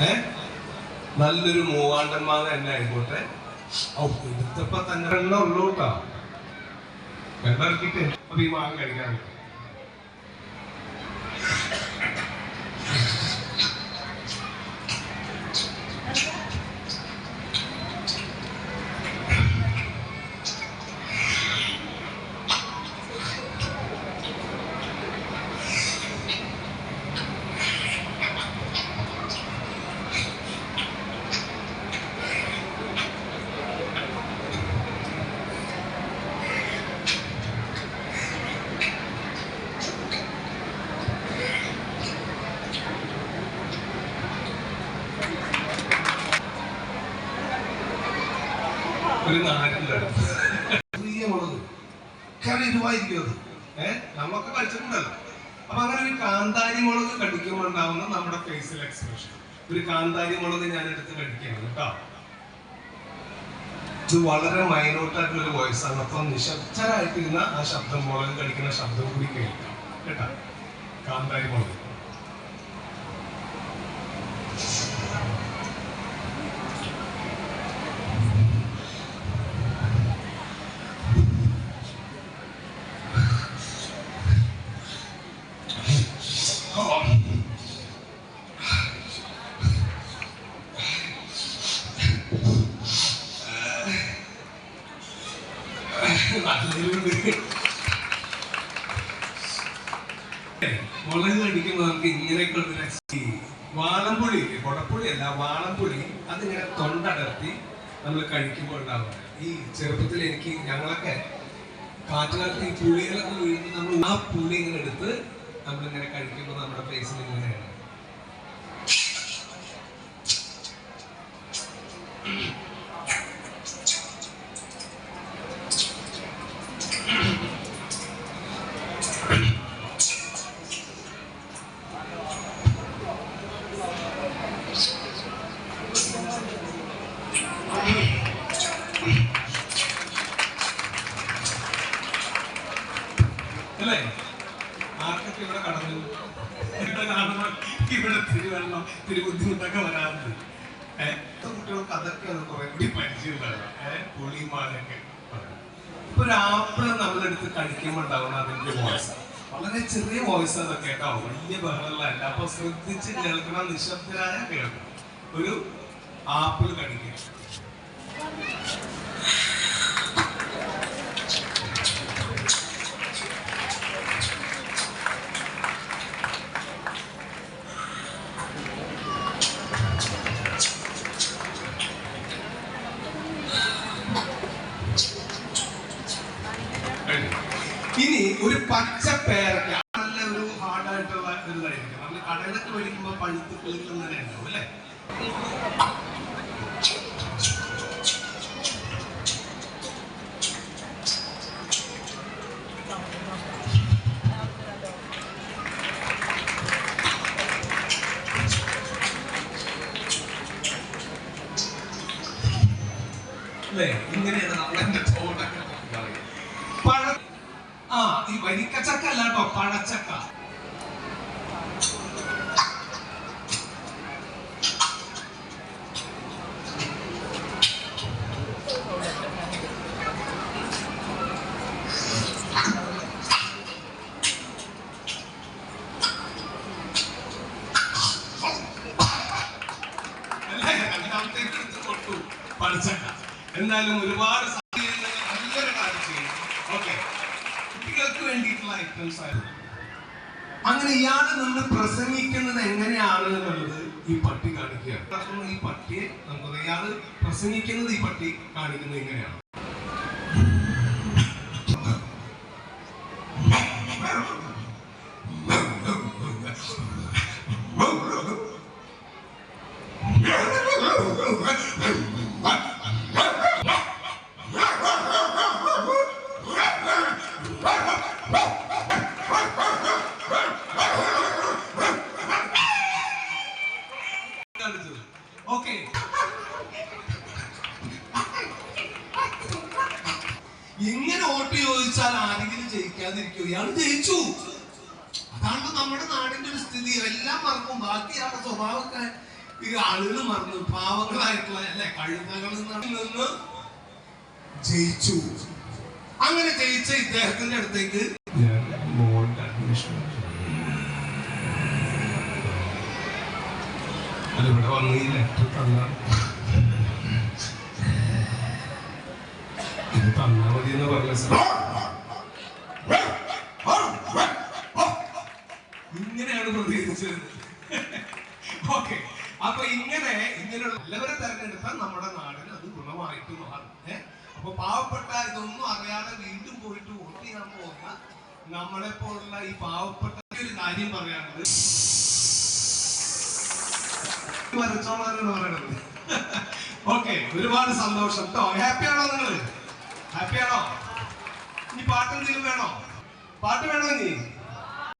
ഏ? നല്ലൊരു മൂവാണ്ടന്മാർ തന്നെ ആയിക്കോട്ടെ. ഔ തന്നെ എണ്ണ ഉള്ളൂ കേട്ടോ. എണ്ണ ഇറക്കിട്ട് അപ്പൊ ഈ മാങ്ങ കഴിക്കാൻ ഒരു നാട്ടിലാണ് ചെറിയ മുളക്. കറി ഇരുവായിരിക്കും അത്. ഏഹ് നമ്മൊക്കെ കഴിച്ചിട്ടുണ്ടല്ലോ അപ്പൊ അങ്ങനെ ഒരു കാന്താരി മുളക് കടിക്കുമ്പോൾ ഉണ്ടാവുന്ന നമ്മുടെ ഫേസിൽ എക്സ്പ്രഷൻ ഒരു കാന്താരി മുളക് ഞാൻ എടുത്ത് കടിക്കുകയാണ് കേട്ടോ. ഇത് വളരെ മൈനോട്ടായിട്ടുള്ള ഒരു വോയിസ് ആണ്. അപ്പൊ നിശബ്ദരായിട്ടിരുന്ന ആ ശബ്ദം മുളക് കടിക്കുന്ന ശബ്ദം കൂടി കേൾക്കാം. കേട്ടാ? കാന്താരി മുളക്. മുളക് നമുക്ക് ഇങ്ങനെയൊക്കെ ഉള്ള രക്ഷ- ഈ വാളംപുളി കൊടപ്പുളി അല്ല വാളംപുളി. അതിങ്ങനെ തൊണ്ടടർത്തി നമ്മൾ കഴിക്കുമ്പോൾ ഉണ്ടാവുക ഈ ചെറുപ്പത്തിൽ എനിക്ക് ഞങ്ങളൊക്കെ കാറ്റുകാലത്ത് ഈ പുളികളൊക്കെ വീഴുമ്പോൾ നമ്മൾ ആ പുളി ഇങ്ങനെ എടുത്ത് നമ്മളിങ്ങനെ കഴിക്കുമ്പോൾ നമ്മുടെ ഫേസിൽ ഇങ്ങനെയാണ് ആർക്കൊക്കെ ഇവിടെ കടന്നു കാണുമ്പോൾ ഇവിടെ തിരി വെള്ളം തിരി ബുദ്ധിമുട്ടൊക്കെ വരാറുണ്ട് ഏഹ് കുട്ടികൾക്ക് അതൊക്കെയാണ് കുറെ കൂടി പരിചയം ഉണ്ടാവുക ഏഹ് പുളിമാലൊക്കെ ഇപ്പൊ ഒരു ആപ്പിൾ നമ്മളെടുത്ത് കഴിക്കുമ്പോൾ ഉണ്ടാവുന്ന അതിന്റെ വോയിസ് വളരെ ചെറിയ വോയിസ് അതൊക്കെ കേട്ടോ. വലിയ ബഹളമല്ല. അപ്പൊ ശ്രദ്ധിച്ച് കേൾക്കണം നിശബ്ദരായ കേൾക്കണം. ഒരു ആപ്പിൾ കടിക്കുക പച്ച പേരക്ക നല്ല ഒരു ഹാർഡായിട്ടുള്ള ഒരു ഇതായിരിക്കും നമ്മൾ കടയിലൊക്കെ മേടിക്കുമ്പോൾ പഴുത്ത് കിളുക്കം ഉണ്ടാവും അല്ലേ? ഇങ്ങനെയാണ് നമ്മളെന്റെ തോട്ടൊക്കെ ആ ഈ വരിക്കച്ചക്ക അല്ല കേട്ടോ പഴച്ചക്ക എന്തായാലും ഒരുപാട് സാധ്യതകൾ നല്ലൊരു കാര്യം ചെയ്യും ഓക്കെ കുട്ടികൾക്ക് വേണ്ടിയിട്ടുള്ള ഐറ്റംസ് ആയിരുന്നു അങ്ങനെ ഇയാൾ നമ്മൾ പ്രസംഗിക്കുന്നത് എങ്ങനെയാണ് എന്നുള്ളത് ഈ പട്ടി കാണിക്കുക അപ്പോൾ ഈ പട്ടിയെ നമുക്ക് ഇയാൾ പ്രസംഗിക്കുന്നത് ഈ പട്ടി കാണിക്കുന്നത് എങ്ങനെയാണ്? ഇങ്ങനെ വോട്ട് ചോദിച്ചാൽ ആരെങ്കിലും ജയിക്കാതിരിക്കും. ഇയാൾ ജയിച്ചു. അതാണ് നമ്മുടെ നാടിന്റെ ഒരു സ്ഥിതി. എല്ലാം മറക്കും. ആളെ സ്വഭാവക്കാർ ഈ ആളുകൾ മറന്നു. പാവങ്ങളായിട്ടുള്ള അല്ലെ കഴുതകളിൽ നിന്ന് ജയിച്ചു. അങ്ങനെ ജയിച്ച ഇദ്ദേഹത്തിന്റെ അടുത്തേക്ക് അല്ല ഇവിടെ വന്ന് ഈ ലെറ്റർ തന്നാ മതി എന്ന് പറഞ്ഞ ഇങ്ങനെയാണ് പ്രതികരിച്ചത് ഓക്കെ. അപ്പൊ ഇങ്ങനെ ഇങ്ങനെയുള്ള എല്ലാവരെ തെരഞ്ഞെടുത്താൽ നമ്മുടെ നാടിന് അത് ഗുണമായിട്ട് മാറും. ഏ? അപ്പൊ പാവപ്പെട്ട ഇതൊന്നും അറിയാതെ വീണ്ടും പോയിട്ട് വോട്ട് ചെയ്യാൻ പോകുന്ന നമ്മളെ പോലുള്ള ഈ പാവപ്പെട്ട ഒരു കാര്യം പറയാനുള്ളത് വരച്ചോളാനാണ് പറയണത്. ഓക്കെ. ഒരുപാട് സന്തോഷം കേട്ടോ ഹാപ്പി ആണോ നിങ്ങൾ ഹാപ്പി ഇനി പാട്ട് എന്തെങ്കിലും വേണോ? പാട്ട് വേണോ ഇനി?